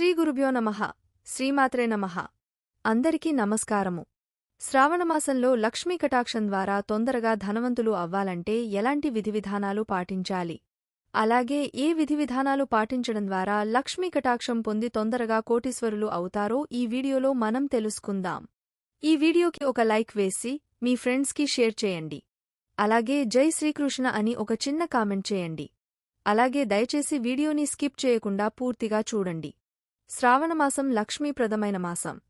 శ్రీ గురుభ్యో నమః. శ్రీమాత్రే నమః. అందరికీ నమస్కారము. శ్రావణమాసంలో లక్ష్మీ కటాక్షం ద్వారా తొందరగా ధనవంతులు అవ్వాలంటే ఎలాంటి విధివిధానాలు పాటించాలి? అలాగే ఏ విధివిధానాలు పాటించడం ద్వారా లక్ష్మీ కటాక్షం పొంది తొందరగా కోటీశ్వరులు అవుతారో ఈ వీడియోలో మనం తెలుసుకుందాం. ఈ వీడియోకి ఒక లైక్ వేసి మీ ఫ్రెండ్స్కి షేర్ చేయండి. అలాగే జై శ్రీకృష్ణ అని ఒక చిన్న కామెంట్ చేయండి. అలాగే దయచేసి వీడియోని స్కిప్ చేయకుండా పూర్తిగా చూడండి. శ్రావణమాసం లక్ష్మీప్రదమైన మాసం.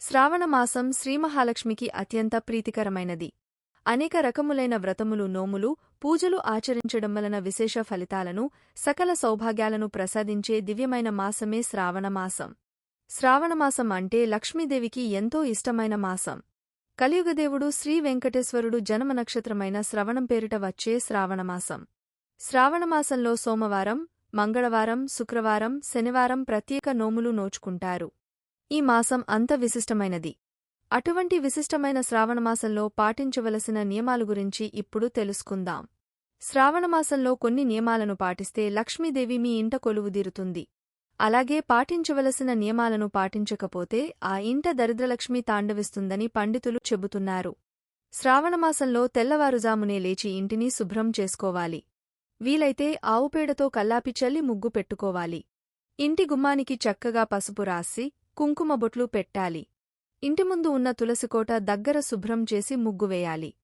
శ్రావణమాసం శ్రీమహాలక్ష్మికి అత్యంత ప్రీతికరమైనది. అనేక రకములైన వ్రతములు నోములు పూజలు ఆచరించడం వలన విశేష ఫలితాలను సకల సౌభాగ్యాలను ప్రసాదించే దివ్యమైన మాసమే శ్రావణమాసం శ్రావణమాసం అంటే లక్ష్మీదేవికి ఎంతో ఇష్టమైన మాసం. కలియుగదేవుడు శ్రీ వెంకటేశ్వరుడు జన్మ నక్షత్రమైన శ్రవణం పేరిట వచ్చే శ్రావణమాసం శ్రావణమాసంలో సోమవారం మంగళవారం శుక్రవారం శనివారం ప్రత్యేక నోములు నోచుకుంటారు. ఈ మాసం అంత విశిష్టమైనది. అటువంటి విశిష్టమైన శ్రావణమాసంలో పాటించవలసిన నియమాలు గురించి ఇప్పుడు తెలుసుకుందాం. శ్రావణమాసంలో కొన్ని నియమాలను పాటిస్తే లక్ష్మీదేవి మీ ఇంట కొలువుదీరుతుంది అలాగే పాటించవలసిన నియమాలను పాటించకపోతే ఆ ఇంట దరిద్రలక్ష్మి తాండవిస్తుందని పండితులు చెబుతున్నారు. శ్రావణమాసంలో తెల్లవారుజామునే లేచి ఇంటిని శుభ్రం చేసుకోవాలి. వీలైతే ఆవుపేడతో కల్లాపి చల్లి ముగ్గు పెట్టుకోవాలి. ఇంటి గుమ్మానికి చక్కగా పసుపు రాసి కుంకుమ బొట్లు పెట్టాలి. ఇంటి ముందు ఉన్న తులసికోట దగ్గర శుభ్రం చేసి ముగ్గు వేయాలి.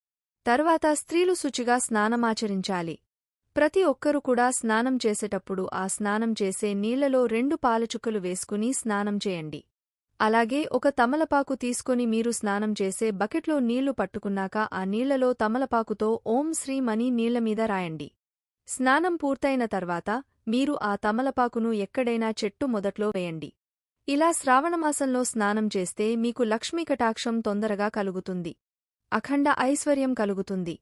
తర్వాత స్త్రీలు శుచిగా స్నానమాచరించాలి. ప్రతి ఒక్కరూ కూడా స్నానం చేసేటప్పుడు ఆ స్నానం చేసే నీళ్ళలో రెండు పాలచుక్కలు వేసుకుని స్నానం చేయండి. అలాగే ఒక తమలపాకు తీసుకొని మీరు స్నానం చేసే బకెట్లో నీళ్ళు పట్టుకున్నాక ఆ నీళ్ళలో తమలపాకుతో ఓం శ్రీమణి అని నీళ్ళమీద రాయండి. స్నానం పూర్తయిన తర్వాత మీరు ఆ తమలపాకును ఎక్కడైనా చెట్టు మొదట్లో వేయండి. ఇలా శ్రావణమాసంలో స్నానం చేస్తే మీకు లక్ష్మీ కటాక్షం తొందరగా కలుగుతుంది. అఖండ ఐశ్వర్యం కలుగుతుంది.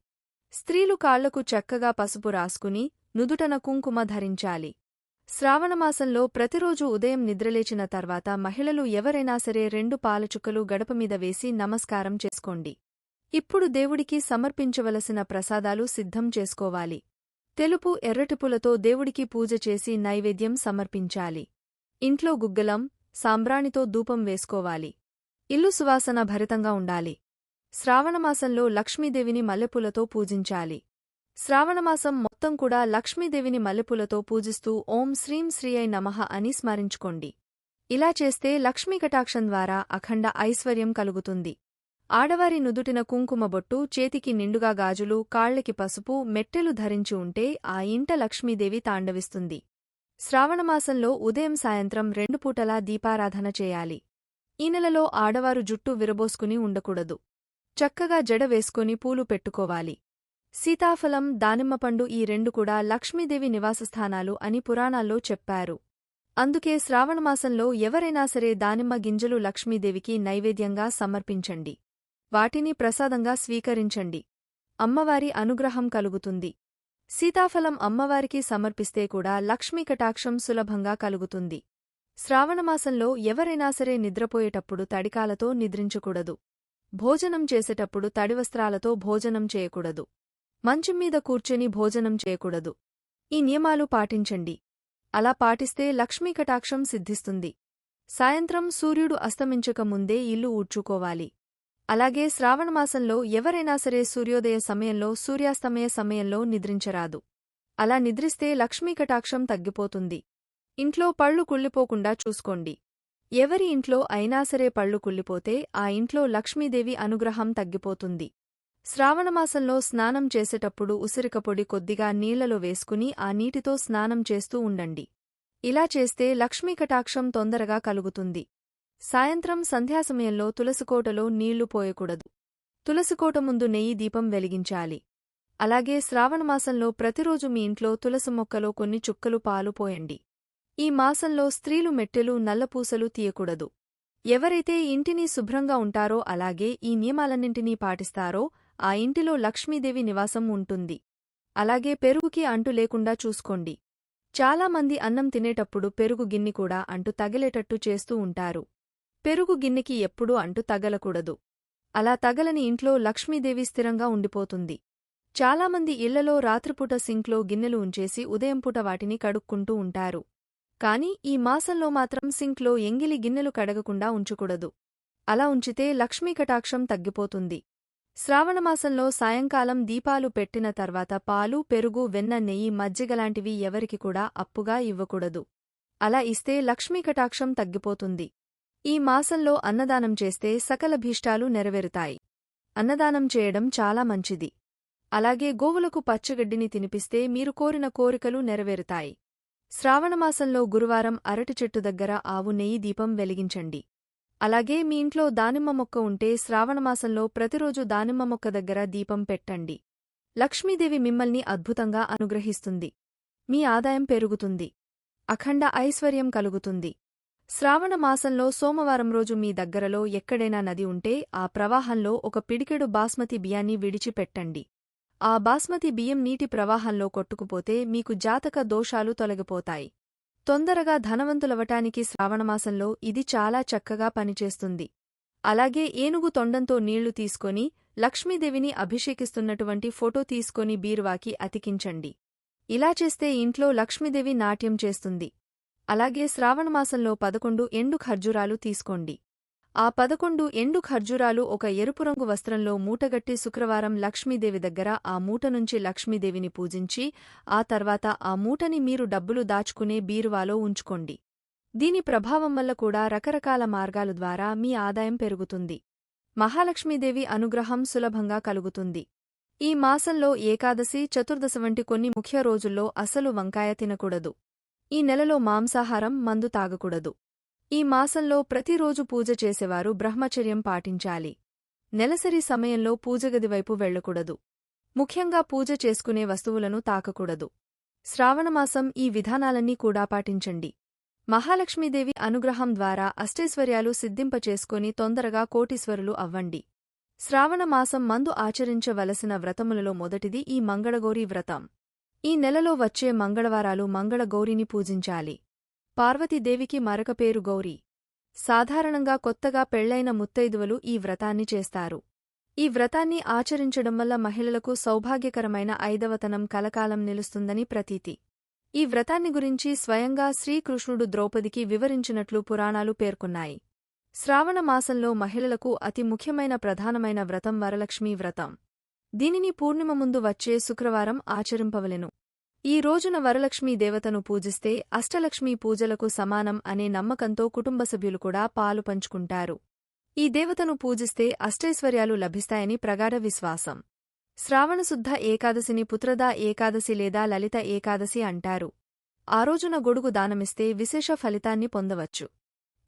స్త్రీలు కాళ్ళకు చక్కగా పసుపు రాసుకుని నుదుటన కుంకుమ ధరించాలి. శ్రావణమాసంలో ప్రతిరోజు ఉదయం నిద్రలేచిన తర్వాత మహిళలు ఎవరైనా సరే రెండు పాలచుక్కలు గడపమీద వేసి నమస్కారం చేసుకోండి. ఇప్పుడు దేవుడికి సమర్పించవలసిన ప్రసాదాలు సిద్ధం చేసుకోవాలి. తెలుపు ఎర్రటిపులతో దేవుడికి పూజ చేసి నైవేద్యం సమర్పించాలి. ఇంట్లో గుగ్గలం సాంబ్రాణితో ధూపం వేసుకోవాలి. ఇల్లు సువాసన భరితంగా ఉండాలి. శ్రావణమాసంలో లక్ష్మీదేవిని మల్లెపూలతో పూజించాలి. శ్రావణమాసం మొత్తం కూడా లక్ష్మీదేవిని మల్లెపూలతో పూజిస్తూ ఓం శ్రీం శ్రీయై నమః అని స్మరించుకోండి. ఇలా చేస్తే లక్ష్మీ కటాక్షం ద్వారా అఖండ ఐశ్వర్యం కలుగుతుంది. ఆడవారి నుదుటిన కుంకుమ బొట్టు చేతికి నిండుగా గాజులు కాళ్ళకి పసుపు మెట్టెలు ధరించి ఉంటే ఆ ఇంట లక్ష్మీదేవి తాండవిస్తుంది. శ్రావణమాసంలో ఉదయం సాయంత్రం రెండు పూటలా దీపారాధన చేయాలి. ఈ నెలలో ఆడవారు జుట్టు విరబోసుకుని ఉండకూడదు. చక్కగా జడ వేసుకుని పూలు పెట్టుకోవాలి. సీతాఫలం దానిమ్మపండు ఈ రెండు కూడా లక్ష్మీదేవి నివాసస్థానాలు అని పురాణాల్లో చెప్పారు. అందుకే శ్రావణమాసంలో ఎవరైనా సరే దానిమ్మ గింజలు లక్ష్మీదేవికి నైవేద్యంగా సమర్పించండి. వాటిని ప్రసాదంగా స్వీకరించండి. అమ్మవారి అనుగ్రహం కలుగుతుంది. సీతాఫలం అమ్మవారికి సమర్పిస్తే కూడా లక్ష్మీ కటాక్షం సులభంగా కలుగుతుంది. శ్రావణమాసంలో ఎవరైనా సరే నిద్రపోయేటప్పుడు తడికాలతో నిద్రించకూడదు. భోజనం చేసేటప్పుడు తడివస్త్రాలతో భోజనం చేయకూడదు. మంచం మీద కూర్చొని భోజనం చేయకూడదు. ఈ నియమాలు పాటించండి. అలా పాటిస్తే లక్ష్మీ కటాక్షం సిద్ధిస్తుంది. సాయంత్రం సూర్యుడు అస్తమించక ముందే ఇల్లు ఊడ్చుకోవాలి. అలాగే శ్రావణమాసంలో ఎవరైనా సరే సూర్యోదయ సమయంలో సూర్యాస్తమయ సమయంలో నిద్రించరాదు. అలా నిద్రిస్తే లక్ష్మీ కటాక్షం తగ్గిపోతుంది. ఇంట్లో పళ్ళు కుళ్ళిపోకుండా చూసుకోండి. ఎవరి ఇంట్లో అయినా సరే పళ్ళు కుళ్ళిపోతే ఆ ఇంట్లో లక్ష్మీదేవి అనుగ్రహం తగ్గిపోతుంది. శ్రావణమాసంలో స్నానం చేసేటప్పుడు ఉసిరికపొడి కొద్దిగా నీళ్ళలో వేసుకుని ఆ నీటితో స్నానం చేస్తూ ఉండండి. ఇలా చేస్తే లక్ష్మీ కటాక్షం తొందరగా కలుగుతుంది. సాయంత్రం సంధ్యాసమయంలో తులసికోటలో నీళ్ళు పోయకూడదు. తులసికోట ముందు నెయ్యి దీపం వెలిగించాలి. అలాగే శ్రావణమాసంలో ప్రతిరోజు మీ ఇంట్లో తులసి మొక్కలో కొన్ని చుక్కలు పాలు పోయండి. ఈ మాసంలో స్త్రీలు మెట్టెలు నల్లపూసలు తీయకూడదు. ఎవరైతే ఇంటిని శుభ్రంగా ఉంటారో అలాగే ఈ నియమాలన్నింటినీ పాటిస్తారో ఆ ఇంటిలో లక్ష్మీదేవి నివాసం ఉంటుంది. అలాగే పెరుగుకి అంటు లేకుండా చూసుకోండి. చాలామంది అన్నం తినేటప్పుడు పెరుగు గిన్ని కూడా అంటు తగిలేటట్టు చేస్తూ ఉంటారు. పెరుగు గిన్నెకి ఎప్పుడూ అంటు తగలకూడదు. అలా తగలని ఇంట్లో లక్ష్మీదేవి స్థిరంగా ఉండిపోతుంది. చాలామంది ఇళ్ళలో రాత్రిపూట సింక్లో గిన్నెలు ఉంచేసి ఉదయంపూట వాటిని కడుక్కుంటూ ఉంటారు. కాని ఈ మాసంలో మాత్రం సింక్లో ఎంగిలి గిన్నెలు కడగకుండా ఉంచకూడదు. అలా ఉంచితే లక్ష్మీ కటాక్షం తగ్గిపోతుంది. శ్రావణమాసంలో సాయంకాలం దీపాలు పెట్టిన తర్వాత పాలు పెరుగు వెన్న నెయ్యి మజ్జిగలాంటివి ఎవరికి కూడా అప్పుగా ఇవ్వకూడదు. అలా ఇస్తే లక్ష్మీ కటాక్షం తగ్గిపోతుంది. ఈ మాసంలో అన్నదానం చేస్తే సకల భీష్టాలు నెరవేరుతాయి. అన్నదానం చేయడం చాలా మంచిది. అలాగే గోవులకు పచ్చగడ్డిని తినిపిస్తే మీరు కోరిన కోరికలు నెరవేరుతాయి. శ్రావణమాసంలో గురువారం అరటి చెట్టు దగ్గర ఆవు నెయ్యి దీపం వెలిగించండి. అలాగే మీ ఇంట్లో దానిమ్మ మొక్క ఉంటే శ్రావణమాసంలో ప్రతిరోజు దానిమ్మ మొక్క దగ్గర దీపం పెట్టండి. లక్ష్మీదేవి మిమ్మల్ని అద్భుతంగా అనుగ్రహిస్తుంది. మీ ఆదాయం పెరుగుతుంది. అఖండ ఐశ్వర్యం కలుగుతుంది. శ్రావణ మాసంలో సోమవారం రోజు మీ దగ్గరలో ఎక్కడైనా నది ఉంటే ఆ ప్రవాహంలో ఒక పిడికెడు బాస్మతి బియ్యాన్ని విడిచిపెట్టండి. ఆ బాస్మతి బియ్యం నీటి ప్రవాహంలో కొట్టుకుపోతే మీకు జాతక దోషాలు తొలగిపోతాయి. తొందరగా ధనవంతులవటానికి శ్రావణమాసంలో ఇది చాలా చక్కగా పనిచేస్తుంది. అలాగే ఏనుగు తొండంతో నీళ్ళు తీసుకొని లక్ష్మీదేవిని అభిషేకిస్తున్నటువంటి ఫోటో తీసుకొని బీరువాకి అతికించండి. ఇలా చేస్తే ఇంట్లో లక్ష్మీదేవి నాట్యం చేస్తుంది. అలాగే శ్రావణమాసంలో పదకొండు ఎండు ఖర్జూరాలు తీసుకోండి. ఆ పదకొండు ఎండు ఖర్జూరాలు ఒక ఎరుపు రంగు వస్త్రంలో మూటగట్టి శుక్రవారం లక్ష్మీదేవి దగ్గర ఆ మూట నుంచి లక్ష్మీదేవిని పూజించి ఆ తర్వాత ఆ మూటని మీరు డబ్బులు దాచుకునే బీరువాలో ఉంచుకోండి. దీని ప్రభావం వల్ల కూడా రకరకాల మార్గాలు ద్వారా మీ ఆదాయం పెరుగుతుంది. మహాలక్ష్మీదేవి అనుగ్రహం సులభంగా కలుగుతుంది. ఈ మాసంలో ఏకాదశి చతుర్దశ వంటి కొన్ని ముఖ్య రోజుల్లో అసలు వంకాయ తినకూడదు. ఈ నెలలో మాంసాహారం మందు తాగకూడదు. ఈ మాసంలో ప్రతిరోజు పూజ చేసేవారు బ్రహ్మచర్యం పాటించాలి. నెలసరి సమయంలో పూజగదివైపు వెళ్ళకూడదు ముఖ్యంగా పూజ చేసుకునే వస్తువులను తాకకూడదు. శ్రావణమాసం ఈ విధానాలన్నీ కూడా పాటించండి. మహాలక్ష్మీదేవి అనుగ్రహం ద్వారా అష్టైశ్వర్యాలు సిద్ధింపచేసుకుని తొందరగా కోటీశ్వరులు అవ్వండి. శ్రావణమాసం మందు ఆచరించవలసిన వ్రతములలో మొదటిది ఈ మంగళగౌరీ వ్రతం. ఈ నెలలో వచ్చే మంగళవారాలు మంగళగౌరిని పూజించాలి. పార్వతీదేవికి మరొక పేరు గౌరీ. సాధారణంగా కొత్తగా పెళ్ళైన ముత్తైదువలు ఈ వ్రతాన్ని చేస్తారు. ఈ వ్రతాన్ని ఆచరించడం వల్ల మహిళలకు సౌభాగ్యకరమైన ఐదవతనం కలకాలం నిలుస్తుందని ప్రతీతి. ఈ వ్రతాన్ని గురించి స్వయంగా శ్రీకృష్ణుడు ద్రౌపదికి వివరించినట్లు పురాణాలు పేర్కొన్నాయి. శ్రావణ మాసంలో మహిళలకు అతి ముఖ్యమైన ప్రధానమైన వ్రతం వరలక్ష్మీ వ్రతం. దీనిని పూర్ణిమ ముందు వచ్చే శుక్రవారం ఆచరింపవలెను. ఈ రోజున వరలక్ష్మీ దేవతను పూజిస్తే అష్టలక్ష్మీ పూజలకు సమానం అనే నమ్మకంతో కుటుంబ సభ్యులు కూడా పాలు పంచుకుంటారు. ఈ దేవతను పూజిస్తే అష్టైశ్వర్యాలు లభిస్తాయని ప్రగాఢ విశ్వాసం. శ్రావణశుద్ధ ఏకాదశిని పుత్రదా ఏకాదశి లేదా లలిత ఏకాదశి అంటారు. ఆ రోజున గొడుగు దానమిస్తే విశేష ఫలితాన్ని పొందవచ్చు.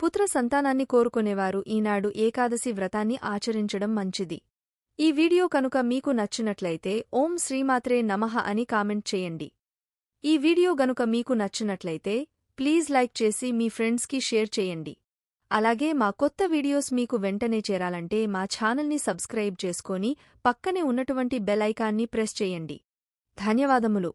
పుత్ర సంతానాన్ని కోరుకునేవారు ఈనాడు ఏకాదశి వ్రతాన్ని ఆచరించడం మంచిది. ఈ వీడియో కనుక మీకు నచ్చినట్లయితే ఓం శ్రీమాత్రే నమః అని కామెంట్ చేయండి. ఈ వీడియో గనుక మీకు నచ్చినట్లయితే ప్లీజ్ లైక్ చేసి మీ ఫ్రెండ్స్కి షేర్ చేయండి. అలాగే మా కొత్త వీడియోస్ మీకు వెంటనే చేరాలంటే మా ఛానల్ని సబ్స్క్రైబ్ చేసుకొని పక్కనే ఉన్నటువంటి బెల్ ఐకాన్ని ప్రెస్ చేయండి. ధన్యవాదములు.